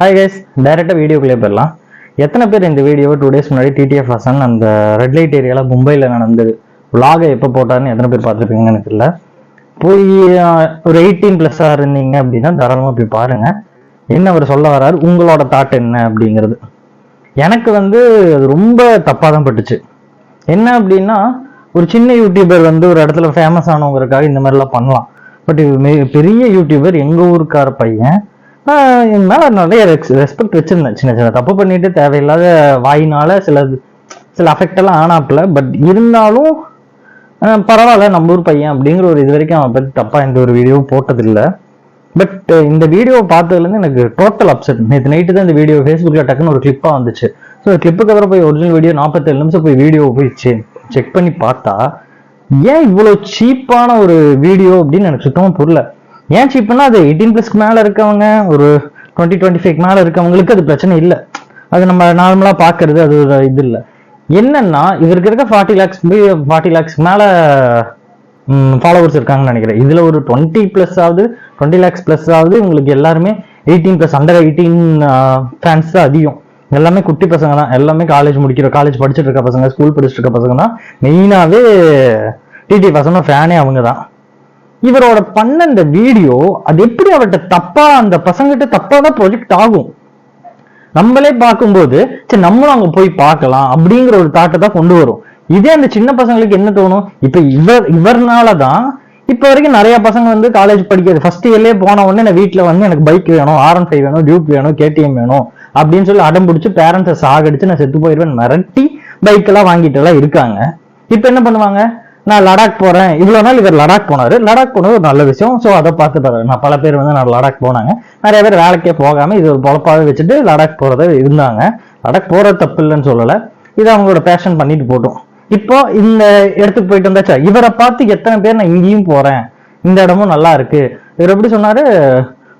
Hi guys டைரெக்டாக வீடியோக்குள்ளே போயிடலாம் எத்தனை பேர் இந்த வீடியோவை டூ டேஸ் முன்னாடி டிடிஎஃப் ஹசன் அந்த ரெட் லைட் ஏரியாவில் மும்பையில் நடந்தது விலாகை எப்போ போட்டாருன்னு எத்தனை பேர் பார்த்துருப்பீங்கன்னு எனக்கு இல்லை போய் ஒரு எயிட்டீன் ப்ளஸ்ஸாக இருந்தீங்க அப்படின்னா தாராளமாக போய் பாருங்கள் என்ன அவர் சொல்ல வராரு உங்களோட தாட் என்ன அப்படிங்கிறது. எனக்கு வந்து அது ரொம்ப தப்பாக தான் பட்டுச்சு. என்ன அப்படின்னா ஒரு சின்ன யூடியூபர் வந்து ஒரு இடத்துல ஃபேமஸ் ஆனவங்களுக்காக இந்த மாதிரிலாம் பண்ணலாம். பட் பெரிய யூடியூபர் எங்கள் ஊருக்கார பையன் என் மேலே நிறைய ரெஸ்பெக்ட் வச்சிருந்தேன் சின்ன சின்ன தப்பு பண்ணிட்டு தேவையில்லாத வாயினால சில சில அஃபெக்ட் எல்லாம் ஆனாப்புல பட் இருந்தாலும் பரவாயில்ல நம்ம ஊர் பையன் அப்படிங்கிற ஒரு இது வரைக்கும் அவன் பற்றி தப்பா எந்த ஒரு வீடியோ போட்டதில்லை. பட் இந்த வீடியோ பார்த்ததுலேருந்து எனக்கு டோட்டல் அப்செட் நேற்று நைட்டு தான் இந்த வீடியோ ஃபேஸ்புக்கில் டக்குன்னு ஒரு கிளிப்பாக வந்துச்சு. ஸோ கிளிப்புக்கு அப்புறம் போய் ஒரிஜினல் வீடியோ நாற்பத்தேழு நிமிஷம் போய் வீடியோ போய் செக் பண்ணி பார்த்தா ஏன் இவ்வளோ சீப்பான ஒரு வீடியோ அப்படின்னு எனக்கு சுத்தமாக புரியல. ஏன் சீப்புனா அது எயிட்டீன் ப்ளஸ்க்கு மேலே இருக்கவங்க ஒரு டுவெண்ட்டி டுவெண்ட்டி ஃபைவ் மேலே இருக்கவங்களுக்கு அது பிரச்சனை இல்லை. அது நம்ம நார்மலாக பார்க்கறது அது ஒரு இது இல்லை. என்னன்னா இவருக்கு இருக்க ஃபார்ட்டி லேக்ஸ் ஃபார்ட்டி லேக்ஸ் மேலே ஃபாலோவர்ஸ் இருக்காங்கன்னு நினைக்கிறேன். இதில் ஒரு டுவெண்ட்டி ப்ளஸ் ஆகுது டுவெண்ட்டி லேக்ஸ் ப்ளஸ் ஆகுது உங்களுக்கு எல்லாருமே eighteen plus under eighteen fans தான் அதிகம். எல்லாமே குட்டி பசங்க தான். எல்லாமே காலேஜ் முடிக்கிற காலேஜ் படிச்சுட்டு இருக்க பசங்க ஸ்கூல் படிச்சுட்டு இருக்க பசங்க தான். மெயினாகவே டிடி பசங்க ஃபேனே அவங்க தான். இவரோட பண்ண இந்த வீடியோ அது எப்படி அவர்கிட்ட தப்பா அந்த பசங்கிட்ட தப்பா தான் ப்ரொஜெக்ட் ஆகும்? நம்மளே பார்க்கும்போது சரி நம்மளும் அங்க போய் பார்க்கலாம் அப்படிங்கிற ஒரு தாட்டை தான் கொண்டு வரும். இதே அந்த சின்ன பசங்களுக்கு என்ன தோணும்? இப்ப இவர் இவர்னால தான் இப்ப வரைக்கும் நிறைய பசங்க வந்து காலேஜ் படிக்கிறது ஃபர்ஸ்ட் இயர்லயே போன உடனே நான் வீட்டுல வந்து எனக்கு பைக் வேணும் ஆர் ஒன் ஃபைவ் வேணும் டியூக் வேணும் கேடிஎம் வேணும் அப்படின்னு சொல்லி அடம் பிடிச்சி பேரண்ட்ஸை சாகடிச்சு நான் செத்து போயிடுவேன் மிரட்டி பைக் எல்லாம் வாங்கிட்டு எல்லாம் இருக்காங்க. இப்ப என்ன பண்ணுவாங்க? நான் லடாக் போறேன். இவ்வளவு நாள் இவர் லடாக் போனாரு. லடாக் போனது ஒரு நல்ல விஷயம். ஸோ அதை பார்த்துட்டாரு நான் பல பேர் வந்து நான் லடாக் போனாங்க. நிறைய பேர் வேலைக்கே போகாம இது ஒரு பொழப்பாவே வச்சுட்டு லடாக் போறத இருந்தாங்க. லடாக் போறது தப்பு இல்லைன்னு சொல்லல. இது அவங்களோட பேஷன் பண்ணிட்டு போட்டோம். இப்போ இந்த இடத்துக்கு போயிட்டு வந்தாச்சா? இவரை பார்த்து எத்தனை பேர் நான் இங்கேயும் போறேன். இந்த இடமும் நல்லா இருக்கு. இவர் எப்படி சொன்னாரு?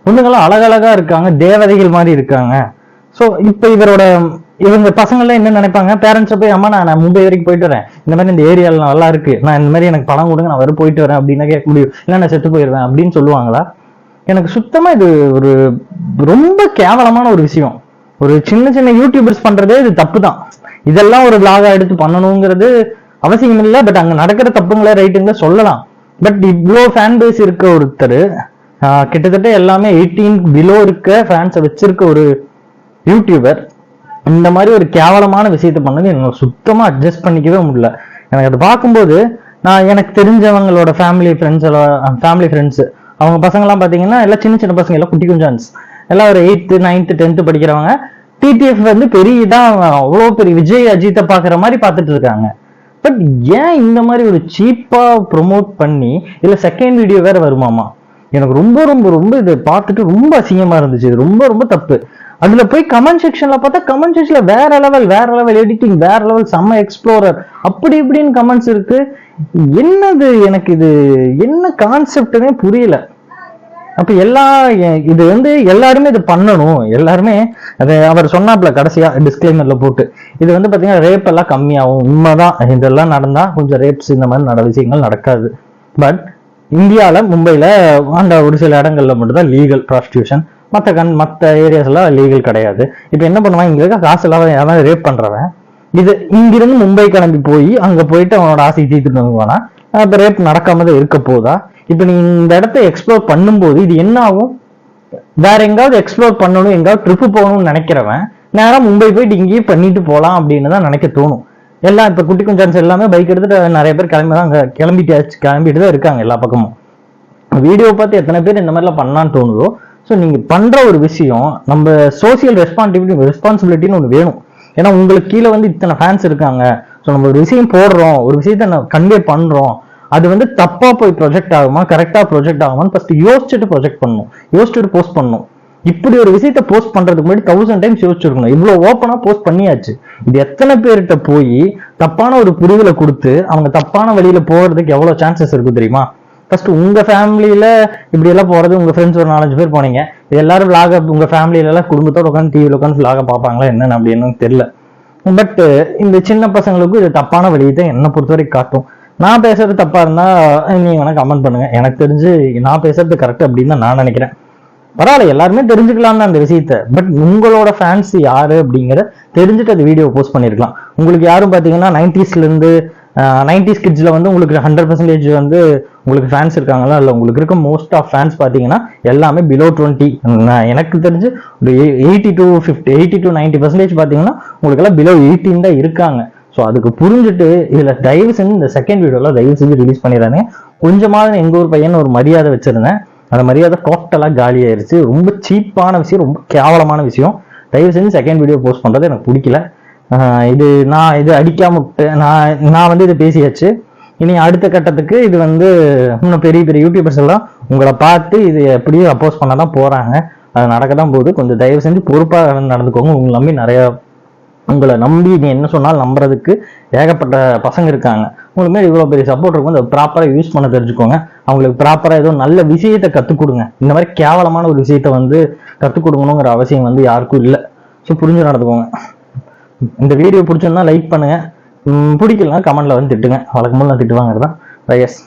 பொண்ணுங்களாம் அழகழகா இருக்காங்க. தேவதைகள் மாதிரி இருக்காங்க. ஸோ இப்போ இவரோட இவங்க பசங்கள்லாம் என்ன நினைப்பாங்க? பேரண்ட்ஸை போய் அம்மா நான் நான் மும்பை வரைக்கும் போயிட்டு வரேன். இந்த மாதிரி இந்த ஏரியாவில் நல்லா இருக்கு. நான் இந்த மாதிரி எனக்கு பணம் கொடுங்க நான் வர போயிட்டு வரேன். அப்படின்னு கேட்க முடியும். இல்லை நான் செத்து போயிடுவேன். அப்படின்னு சொல்லுவாங்களா? எனக்கு சுத்தமாக இது ஒரு ரொம்ப கேவலமான ஒரு விஷயம். ஒரு சின்ன சின்ன யூடியூபர்ஸ் பண்றதே இது தப்பு தான் இதெல்லாம் ஒரு vlog-ஆ எடுத்து பண்ணணுங்கிறது அவசியம் இல்லை. பட் அங்கே நடக்கிற தப்புங்களை ரைட்டுங்க சொல்லலாம். பட் இவ்வளோ ஃபேன் பேஸ் இருக்க ஒருத்தர் கிட்டத்தட்ட எல்லாமே எயிட்டீன் பிலோ இருக்க ஃபேன்ஸை வச்சிருக்க ஒரு யூடியூபர் இந்த மாதிரி ஒரு கேவலமான விஷயத்தை பண்ணது எனக்கு சுத்தமாக அட்ஜஸ்ட் பண்ணிக்கவே முடியல. எனக்கு அது பார்க்கும்போது நான் எனக்கு தெரிஞ்சவங்களோட ஃபேமிலி ஃப்ரெண்ட்ஸ் எல்லாம் ஃபேமிலி ஃப்ரெண்ட்ஸ் அவங்க பசங்கலாம் பார்த்தீங்கன்னா எல்லாம் சின்ன சின்ன பசங்க எல்லாம் குட்டி குஞ்சான்ஸ் எல்லாம் ஒரு எயித்து நைன்த்து டென்த்து படிக்கிறவங்க. டிடிஎஃப் வந்து பெரிய இதாக அவ்வளோ பெரிய விஜய் அஜித்தை பார்க்குற மாதிரி பார்த்துட்டு இருக்காங்க. பட் ஏன் இந்த மாதிரி ஒரு சீப்பாக ப்ரொமோட் பண்ணி இல்லை செகண்ட் வீடியோ வேற வருமாமா? எனக்கு ரொம்ப ரொம்ப ரொம்ப இதை பார்த்துட்டு ரொம்ப அசிங்கமாக இருந்துச்சு. இது ரொம்ப ரொம்ப தப்பு. அதுல போய் கமெண்ட் செக்ஷன்ல பார்த்தா கமெண்ட் செக்ஷன்ல வேற லெவல் வேற லெவல் எடிட்டிங் வேற லெவல் செம்ம எக்ஸ்ப்ளோரர் அப்படி இப்படின்னு கமெண்ட்ஸ் இருக்கு. என்னது எனக்கு இது? என்ன கான்செப்டுமே புரியல. அப்ப எல்லா இது வந்து எல்லாருமே இது பண்ணணும். எல்லாருமே அது அவர் சொன்னாப்ல கடைசியா டிஸ்கிளைமர்ல போட்டு. இது வந்து பாத்தீங்கன்னா ரேப் எல்லாம் கம்மியாகும். உண்மைதான். இதெல்லாம் நடந்தா கொஞ்சம் ரேப்ஸ் இந்த மாதிரி நட விஷயங்கள் நடக்காது. பட் இந்தியாவில் மும்பையில் அந்த ஒரு சில இடங்கள்ல மட்டும்தான் லீகல் ப்ராஸ்டியூஷன் மற்ற கண் மற்ற ஏரியாஸ்லாம் லீகல் கிடையாது. இப்போ என்ன பண்ணுவான்? இங்க இருக்க காசு இல்லாத யாராவது ரேப் பண்றவன். இது இங்கிருந்து மும்பை கிளம்பி போய் அங்கே போயிட்டு அவனோட ஆசை தீர்த்துட்டு வந்துவானா இப்போ ரேப் நடக்காம தான் இருக்க போதா? இப்போ நீ இந்த இடத்த எக்ஸ்ப்ளோர் பண்ணும்போது இது என்ன ஆகும்? வேற எங்காவது எக்ஸ்ப்ளோர் பண்ணணும் எங்காவது ட்ரிப்பு போகணும்னு நினைக்கிறவன் நேரம் மும்பை போயிட்டு இங்கேயே பண்ணிட்டு போகலாம் அப்படின்னு தான் நினைக்க தோணும். எல்லாம் இப்போ குட்டி குஞ்சான்ஸ் எல்லாமே பைக் எடுத்துட்டு நிறைய பேர் கிளம்பி தான் அங்கே கிளம்பிட்டு கிளம்பிட்டு தான் இருக்காங்க எல்லா பக்கமும். வீடியோ பார்த்து எத்தனை பேர் இந்த மாதிரிலாம் பண்ணலான்னு தோணுதோ ஸோ நீங்கள் பண்ணுற ஒரு விஷயம் நம்ம சோசியல் ரெஸ்பான்சிபிலிட்டி ரெஸ்பான்சிபிலிட்டின்னு ஒன்று வேணும். ஏன்னா உங்களுக்கு கீழே வந்து இத்தனை ஃபேன்ஸ் இருக்காங்க. ஸோ நம்ம ஒரு விஷயம் போடுறோம் ஒரு விஷயத்த கன்வே பண்ணுறோம் அது வந்து தப்பாக போய் ப்ரொஜெக்ட் ஆகுமா கரெக்டாக ப்ரொஜெக்ட் ஆகுமான்னு ஃபஸ்ட்டு யோசிச்சுட்டு ப்ரொஜெக்ட் பண்ணணும். யோசிச்சுட்டு போஸ்ட் பண்ணணும். இப்படி ஒரு விஷயத்த போஸ்ட் பண்ணுறதுக்கு முன்னாடி தௌசண்ட் டைம்ஸ் யோசிச்சிருக்கணும். இவ்வளோ ஓப்பனாக போஸ்ட் பண்ணியாச்சு. இது எத்தனை பேர்கிட்ட போய் தப்பான ஒரு புரிதலை கொடுத்து அவங்க தப்பான வழியில் போகிறதுக்கு எவ்வளோ சான்சஸ் இருக்கும் தெரியுமா? ஃபர்ஸ்ட் உங்க ஃபேமிலியில இப்படி எல்லாம் போறது உங்க ஃப்ரெண்ட்ஸ் ஒரு நாலஞ்சு பேர் போனீங்க. இது எல்லாரும் விளாக உங்க ஃபேமிலியில எல்லாம் குடும்பத்தோட உட்காந்து டிவியில் உட்காந்து விளாக பார்ப்பாங்களா என்னன்னு அப்படின்னு தெரியல. பட் இந்த சின்ன பசங்களுக்கும் இது தப்பான வழியை தான் என்னை பொறுத்தவரைக்கும் காட்டும். நான் பேசுறது தப்பா இருந்தா நீங்க வேணா கமெண்ட் பண்ணுங்க. எனக்கு தெரிஞ்சு நான் பேசுறது கரெக்ட் அப்படின்னு தான் நான் நினைக்கிறேன். பரவாயில்ல எல்லாருமே தெரிஞ்சுக்கலாம் தான் அந்த விஷயத்த. பட் உங்களோட ஃபேன்ஸ் யாரு அப்படிங்கிற தெரிஞ்சுட்டு அந்த வீடியோ போஸ்ட் பண்ணிருக்கலாம் உங்களுக்கு யாரும் பாத்தீங்கன்னா நைன்டிஸ்ல இருந்து நைன்டி கிட்ஸில் வந்து உங்களுக்கு ஹண்ட்ரட் பர்சன்டேஜ் வந்து உங்களுக்கு ஃபேன்ஸ் இருக்காங்களா? இல்லை உங்களுக்கு இருக்க மோஸ்ட் ஆஃப் ஃபேன்ஸ் பார்த்தீங்கன்னா எல்லாமே பிலோ டுவெண்ட்டி எனக்கு தெரிஞ்சு ஒரு eighty to fifty eighty to ninety percentage பார்த்தீங்கன்னா உங்களுக்கெல்லாம் பிலோ எயிட்டீன் தான் இருக்காங்க. ஸோ அதுக்கு புரிஞ்சுட்டு இதில் தயவு செஞ்சு இந்த செகண்ட் வீடியோவில் தயவு செஞ்சு ரிலீஸ் பண்ணிடுறாங்க கொஞ்சமாவது எங்கள் ஊர் பையன் ஒரு மரியாதை வச்சுருந்தேன். அந்த மரியாதை டோட்டலாக காலி ஆயிடுச்சு ரொம்ப சீப்பான விஷயம் ரொம்ப கேவலமான விஷயம். தயவு செஞ்சு செகண்ட் வீடியோ போஸ்ட் பண்ணுறது எனக்கு பிடிக்கல. இது நான் இது அடிக்காம நான் நான் வந்து இதை பேசியாச்சு. இனி அடுத்த கட்டத்துக்கு இது வந்து இன்னும் பெரிய பெரிய யூடியூபர்ஸ் எல்லாம் உங்களை பார்த்து இது எப்படியும் அப்போஸ் பண்ண தான் போகிறாங்க அது நடக்க தான் போகுது. கொஞ்சம் தயவு செஞ்சு பொறுப்பாக நடந்துக்கோங்க. உங்களை நம்பி நிறையா உங்களை நம்பி நீ என்ன சொன்னாலும் நம்புறதுக்கு ஏகப்பட்ட பசங்க இருக்காங்க. உங்களுக்கு மேலே இவ்வளோ பெரிய சப்போர்ட் இருக்கும். அதை ப்ராப்பராக யூஸ் பண்ண தெரிஞ்சுக்கோங்க. அவங்களுக்கு ப்ராப்பராக ஏதோ நல்ல விஷயத்தை கற்றுக் கொடுங்க இந்த மாதிரி கேவலமான ஒரு விஷயத்த வந்து கற்றுக் கொடுக்கணுங்கிற அவசியம் வந்து யாருக்கும் இல்லை. ஸோ புரிஞ்சு நடந்துக்கோங்க. இந்த வீடியோ பிடிச்சிருந்தா லைக் பண்ணுங்க. பிடிக்கலாம் பிடிக்கலனா கமெண்ட்ல வந்து திட்டுங்க. வழக்கம்போது நான் திட்டு வாங்குறதா எஸ்